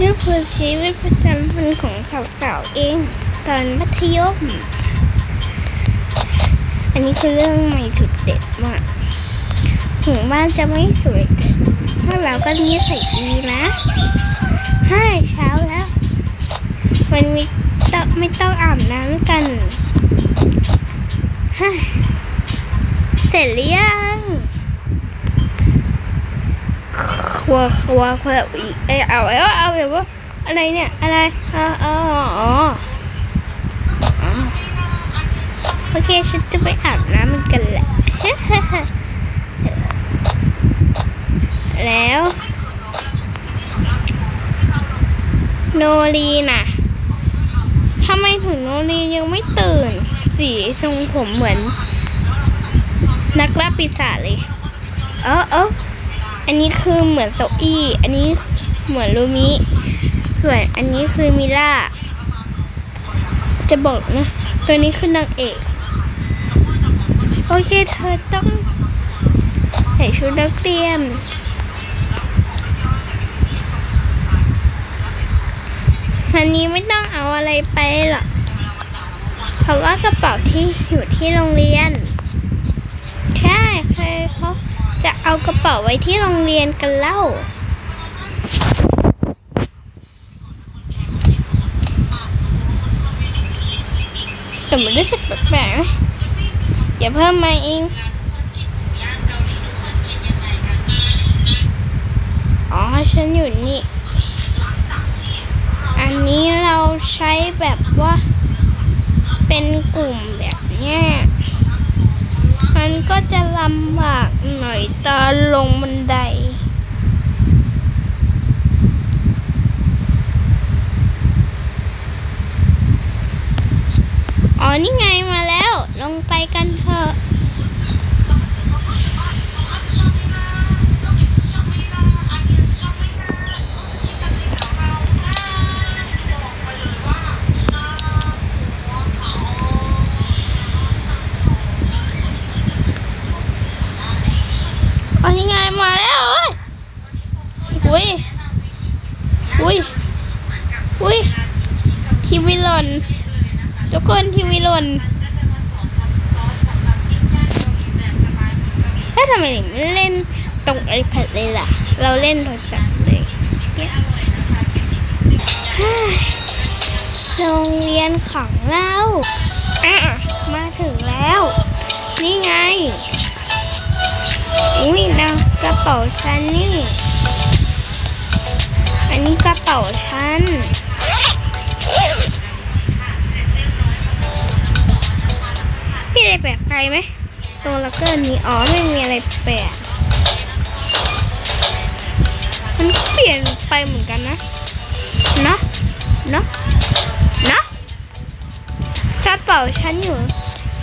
นี่คือชีวิตประจำวันของสาวๆเอง ตอนมัธยม อันนี้คือเรื่องใหม่สุดเด็ดมาก ถึงบ้านจะไม่สวยแต่พวกเราก็นิสัยดีนะห้าเช้าแล้ว วันนี้ต้องไม่ต้องอาบน้ำกัน เสร็จหรือยัง ครัวครัวครัวอีเอเอาเอาเอาเดี๋ยวว่าอะไรเนี่ยอะไรอ๋ออ๋ออ๋ออ๋อโอเคฉันจะไปอาบน้ำมันกันแหละแล้วโนรีน่ะทำไมถึงโนรียังไม่ตื่น สีทรงผมเหมือน นักล่าปีศาจเลย เออเออ อันนี้คือเหมือนโซอี้ อันนี้เหมือนลูมิ ส่วนอันนี้คือมิล่า จะบอกนะ ตัวนี้คือนางเอก โอเคเธอต้องใส่ชุดนักเรียนอันนี้ไม่ต้องเอาอะไรไปหรอก เพราะว่ากระเป๋าที่อยู่ที่โรงเรียน ใช่ใครเขา จะเอากระเป๋าไว้ที่โรงเรียนกันเล่า แต่มันรู้สึกแปลกๆไหมอย่าเพิ่มมาเอง อ๋อ ฉันอยู่นี่ อันนี้เราใช้แบบว่า เป็นกลุ่มแบบเนี้ย มันก็จะลำบากหน่อยตอนลงบันได อ๋อ นี่ไงมาแล้ว ลงไปกันเถอะ อ๋อ นี่ไงมาแล้วเอ้ยอุ้ย อุ้ย อุ้ย ทีวีหล่น ทุกคนทีวีหล่นถ้าทำไมถึงเล่นตรง iPad เลยล่ะ เราเล่นโทรศัพท์เลยเนี่ยเฮ้ยโรงเรียนของเราอะมาถึงแล้ว นี่ไง อุ้ยนะกระเป๋าฉันนี่ อันนี้กระเป๋าฉัน รแปไหมตรงล็อกเกอร์นี้อ๋อไม่มีอะไรแปลกมันเปลี่ยนไปเหมือนกันนะเนาะเนาะเนาะกระเป๋าฉันอยู่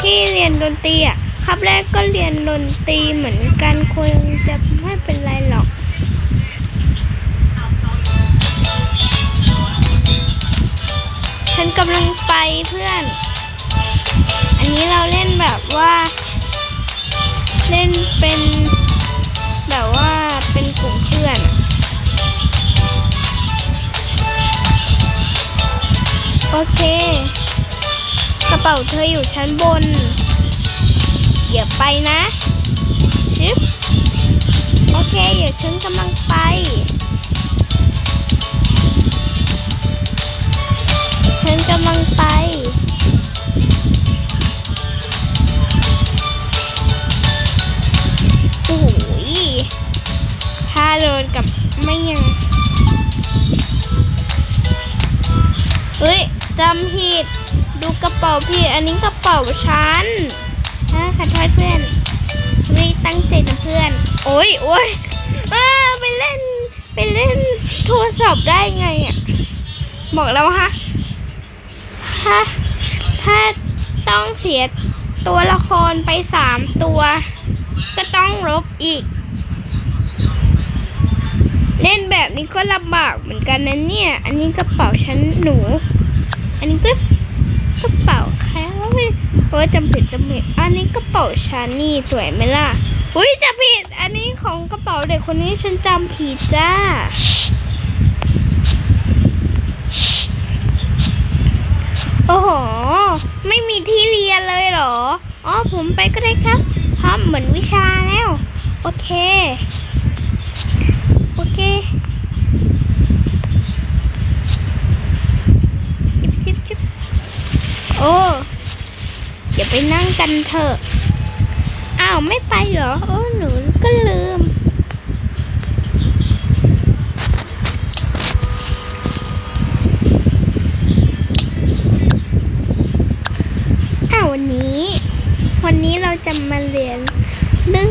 ที่เรียนดนตรีอะครับแรกก็เรียนดนตรีเหมือนกันคงจะไม่เป็นไรหรอกฉันกำลังไปเพื่อน นี้เราเล่นแบบว่า เล่นเป็นแบบว่าเป็นกลุ่มเพื่อนโอเค กระเป๋าเธออยู่ชั้นบนอย่าไปนะชิปโอเคเดี๋ยวฉันกำลังไปฉันกำลังไป ถ้าเดินกับไม่ยังเฮ้ยจำผิด ดูกระเป๋าผิดอันนี้กระเป๋าฉันนะขอโทษเพื่อน ไม่ตั้งใจนะเพื่อน โอ้ยโอ้ยอไปเล่น ไปเล่นโทรศัพท์ได้ไงอะ บอกแล้วฮะ ถ้า ถ้าต้องเสียตัวละครไปสามตัว ก็ต้องลบอีก เล่นแบบนี้ก็ลำบากเหมือนกันนะเนี่ย อันนี้กระเป๋าฉันหนู อันนี้ก็กระเป๋าแค่ไม่โอ้ยจำผิดจำผิดอันนี้กระเป๋าชั้นนี่สวยไหมล่ะอุ้ยจะผิด อันนี้ของกระเป๋าเด็กคนนี้ฉันจำผิดจ้าโอ้โห ไม่มีที่เรียนเลยเหรอ อ๋อ ผมไปก็ได้ครับพร้อมเหมือนวิชาแล้ว โอเค โอ้อย่าไปนั่งกันเถอะ อ้าวไม่ไปเหรอ โอ้หนูก็ลืม อ้าววันนี้ วันนี้เราจะมาเรียนเรื่อง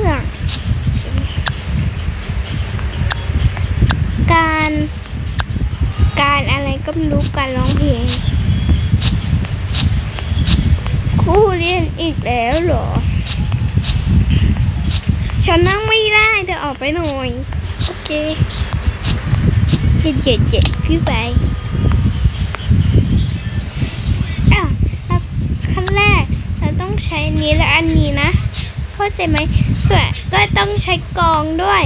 การ การอะไรก็ไม่รู้การร้องเพลง ครูเรียนอีกแล้วเหรอ ฉันนั่งไม่ได้เธอออกไปหน่อย โอเคเจ็ดเจ็ดเจ็ดขึ้นไปอะขั้นแรกเราต้องใช้นี้และอันนี้นะ เข้าใจไหมส่วนก็ต้องใช้กองด้วย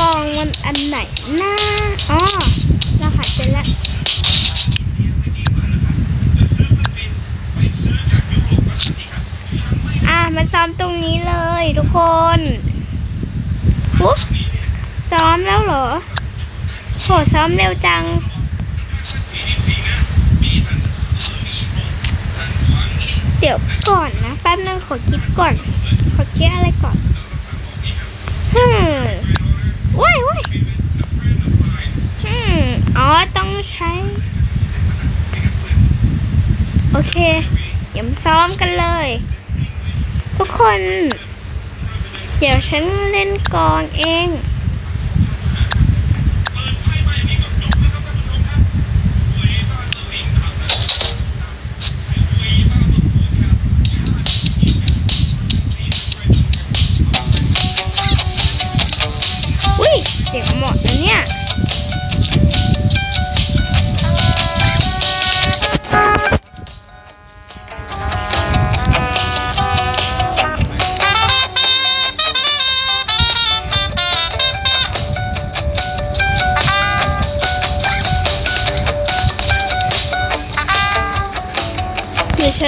กองมันอันไหนนะอ๋อเราหัดเจอละ อะ มาซ้อมตรงนี้เลยทุกคนปุ๊บซ้อมแล้วเหรอโหซ้อมเร็วจัง เดี๋ยวก่อนนะ แป๊บนึงขอคิดก่อน ขอคิดอะไรก่อนฮึมว้ายว้ายฮึมอ๋อ ต้องใช้ โอเค เดี๋ยวซ้อมกันเลย คน เดี๋ยวฉันเล่นกองเอง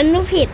ฉันรู้ผิด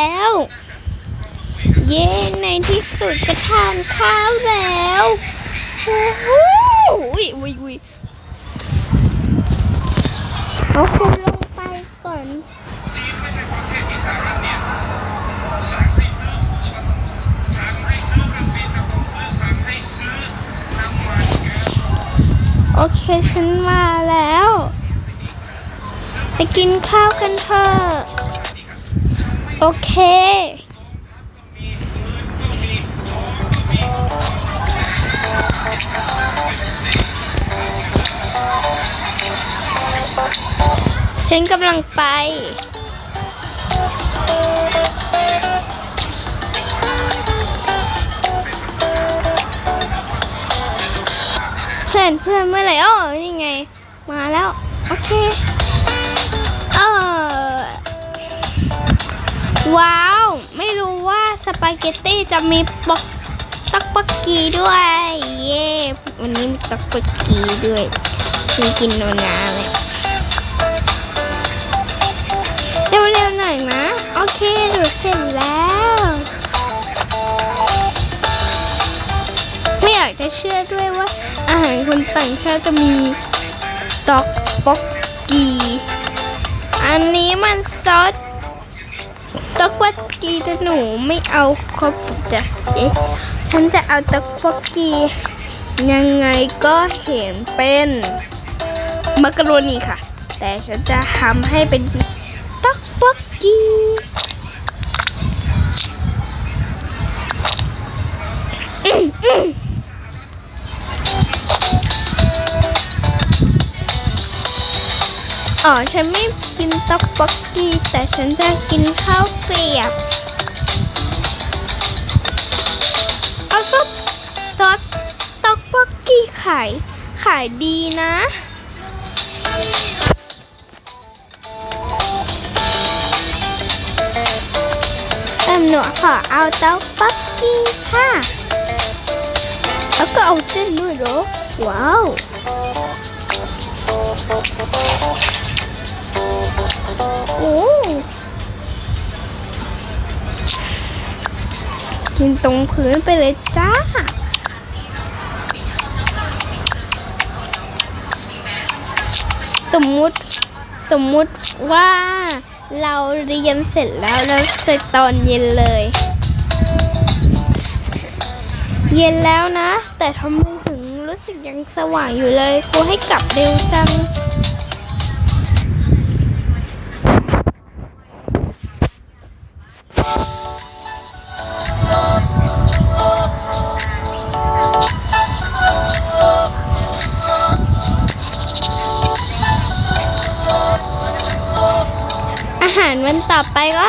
แล้ว เย้ในที่สุดก็ทานข้าวแล้วโอ้โหอุ้ยอุ้ยอุ้ยเอาคุณลงไปก่อนโอเค ฉันมาแล้ว ไปกินข้าวกันเถอะ โอเค ฉันกำลังไปเพื่อนเพื่อนเมื่อไหร่อ๋อนี่ไง มาแล้ว โอเค ว้าว ไม่รู้ว่าสปาเกตตี้จะมีปอกตักปักกีด้วย เย้วันนี้มีตักปักกีด้วยมีกินโนนาเลยเร็วๆหน่อยนะ โอเคหนูเสร็จแล้ว ไม่อยากจะเชื่อด้วยว่า อาหารคนต่างชาติจะมีต็อกป๊อกกี อันนี้มันซอส ต็อกป๊อกกีแต่หนูไม่เอาครบจ้ะเอ๊ฉันจะเอาต็อกป๊อกกียังไงก็เห็นเป็นมักกะโรนีค่ะ แต่ฉันจะทำให้เป็นต็อกป๊อกกีอืมอืม อ๋อ ฉันไม่กินต๊อกบกกี้แต่ฉันจะกินข้าวเกลียบ เอาซุปซอสต๊อกบกกี้ขาย ขายดีนะ เอิมหนูขอเอาต๊อกบกกี้ค่ะ แล้วก็เอาเส้นด้วยเหรอ ว้าว กินตรงพื้นไปเลยจ้า สมมุติสมมุติว่าเราเรียนเสร็จแล้วแล้วเสร็จตอนเย็นเลย เย็นแล้วนะ แต่ทำไมถึงรู้สึกยังสว่างอยู่เลยครูให้กลับเร็วจัง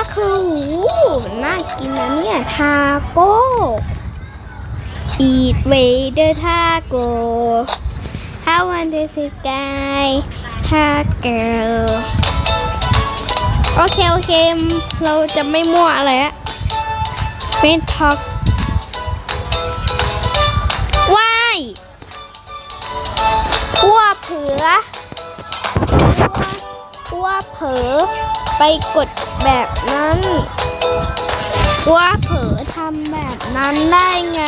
ก็คือหูน่ากินนะเนี่ยทาโก้ Eat Raider Taco How one day the guy Taco โอเค โอเค เราจะไม่มั่วอะไรละไม่ทอกว้ายพัวเผือ ว่าเผลอไปกดแบบนั้น ว่าเผลอทำแบบนั้นได้ไง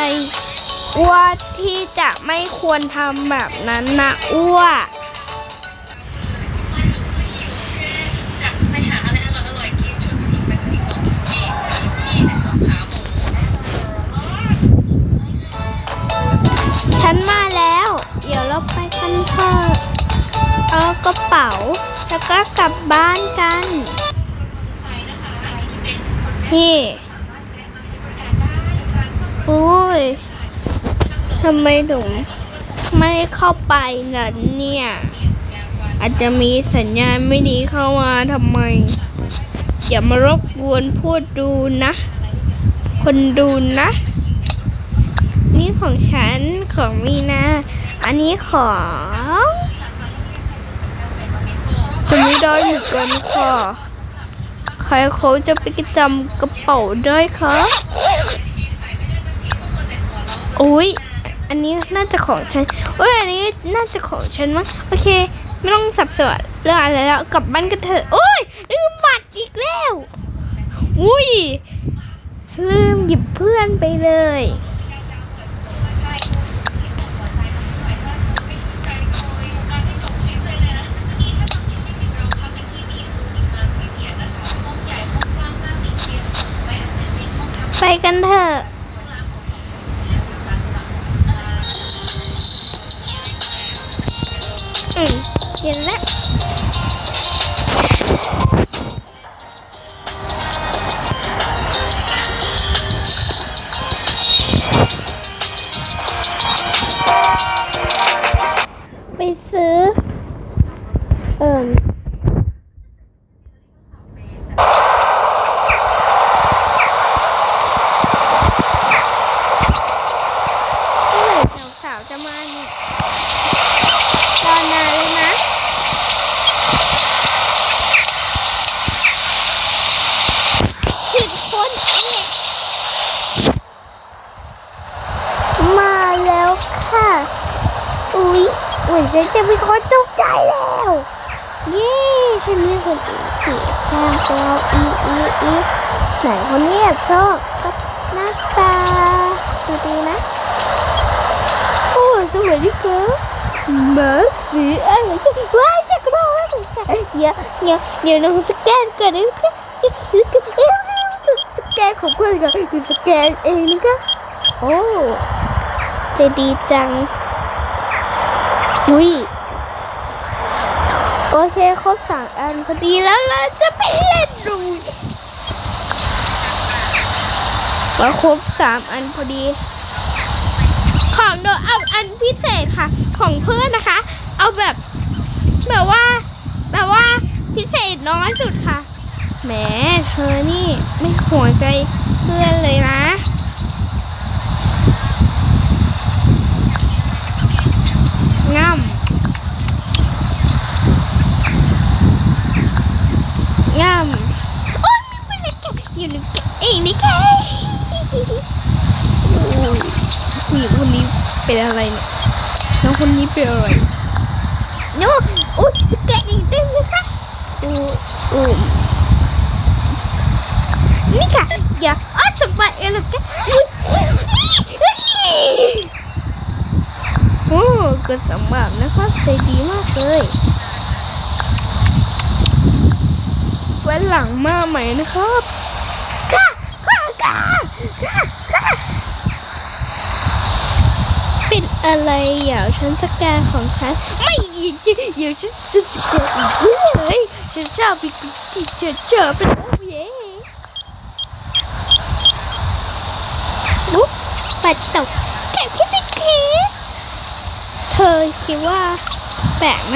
ว่าที่จะไม่ควรทำแบบนั้นนะอ้วกไปหาอะไรอร่อยๆกินชวนพี่ไปกับพี่ก่อนพี่พี่ไหนของขาหมูฉันมาแล้ว เดี๋ยวเราไปกันเถอะเอากระเป๋า แล้วก็กลับบ้านกันพี่โอ้ยทำไมถึงไม่เข้าไปล่ะเนี่ย อาจจะมีสัญญาณไม่ดีเข้ามาทำไม อย่ามารบกวนพูดดูนะ คนดูนะ นี่ของฉันของมีนา อันนี้ของ จะไม่ได้เหมือนกันค่ะ ใครเขาจะไปจำกระเป๋าได้คะอุ้ยอันนี้น่าจะของฉันโอ้ยอันนี้น่าจะของฉันมั้งโอเค ไม่ต้องสับสนเรื่องอะไรแล้วกลับบ้านกันเถอะโอ้ยลืมบัตรอีกแล้ว อุ้ยลืมหยิบเพื่อนไปเลย ไป กันเถอะ อุ้ยเหมือนฉันจะมีคนตกใจแล้ว เย้ฉันไมีคนอีกทีจ้างเราอีอีอีไหนคนนี้แอบชอบก็หน้าตาดูดีนะโอ้สวัสดีครับมาสีอะไรจะว้ายจะกรอดเดี๋ยวเดี๋ยวเดี๋ยวเราสแกนก่อนนะจ๊ะสแกนของเพื่อนก่อนเดี๋ยวสแกนเองนะคะโอ้ใจะดีจัง อุ้ย โอเค ครบสามอันพอดีแล้วเราจะไปเล่นดูมาครบสามอันพอดี ของโดเอาอันพิเศษค่ะ ของเพื่อนนะคะ เอาแบบแบบว่า แบบว่าพิเศษน้อยสุดค่ะแหมเธอนี่ไม่ห่วงใจเพื่อนเลยนะ ง่ำง่ำโอ๊ยไม่เป็นไรแกอยู่ในแกเองนี่แกโอ้ยผู้หญิงคนนี้เป็นอะไรเนี่ยน้องคนนี้เป็นอะไรโน้โอ้ยสแกนอีกด้ไหมคะโอ้โอ้นี่ค่ะอย่าอ้อสบายเอลกัน โอ้เกิดสมบัตินะคะใจดีมากเลยไว้หลังมาใหม่นะครับค่ะค่ะค่ะค่ะเป็นอะไรอย่าฉันสแกนของฉัน ไม่อีกเดี๋ยวฉันจะสแกนอีกเลยฉันชอบไปกุฏิเจอเจอเป็นโอ้เย่บุ๊บปัดตกเก็บขึ้นในเค้ก เธอคิดว่าแปลกไหม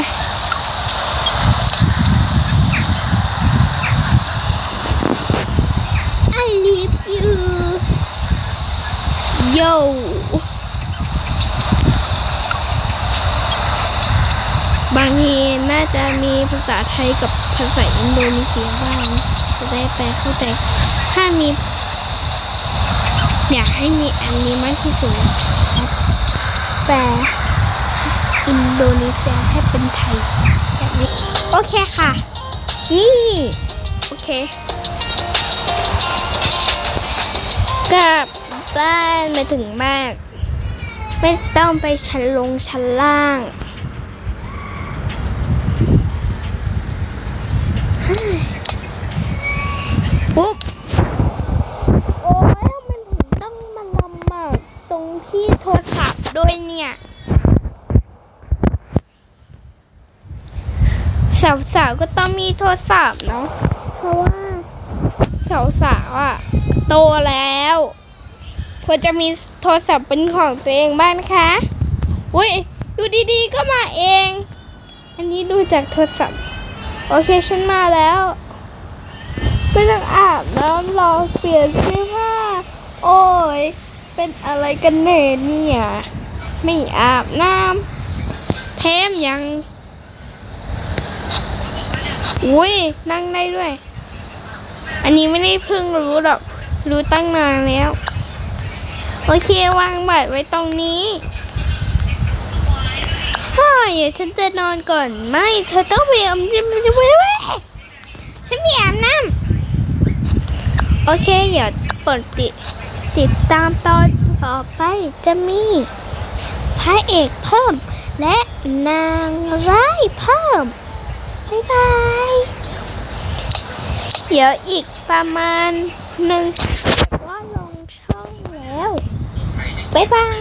I love you yo บางทีน่าจะมีภาษาไทยกับภาษาอินโดนีเซียบ้างจะได้แปลเข้าใจ ถ้ามี อยากให้มีอันนี้มากที่สุดครับแปล อินโดนีเซียให้เป็นไทยแบบนี้โอเคค่ะ นี่ โอเคกลับบ้านมาถึงบ้านไม่ต้องไปชั้นลงชั้นล่าง ปุ๊บ โอ้ยทำไมถึงต้องมาลำบากตรงที่โทรศัพท์ด้วยเนี่ย สาวๆก็ต้องมีโทรศัพท์เนาะเพราะว่าสาวๆอะโตแล้วควรจะมีโทรศัพท์เป็นของตัวเองบ้างนะคะอุ้ยอยู่ดีๆก็มาเอง อันนี้ดูจากโทรศัพท์ โอเคฉันมาแล้วไม่ต้องอาบน้ำรอเปลี่ยนเสื้อผ้าโอ้ยเป็นอะไรกันแน่เนี่ย ไม่อาบน้ำแถมยัง อุ้ยนั่งได้ด้วย อันนี้ไม่ได้เพิ่งรู้หรอก รู้ตั้งนานแล้ว โอเควางบัตรไว้ตรงนี้พ่ออย่าฉันจะนอนก่อน ไม่ เธอต้องไปอาบน้ำฉันม่อาบน้ำโอเคอย่าเปิดติดติดตามตอนต่อไปจะมีพระเอกเพิ่ม และนางร้ายเพิ่ม บ๊ายบาย เดี๋ยวอีกประมาณหนึ่งว่าลงช่องแล้ว บ๊ายบาย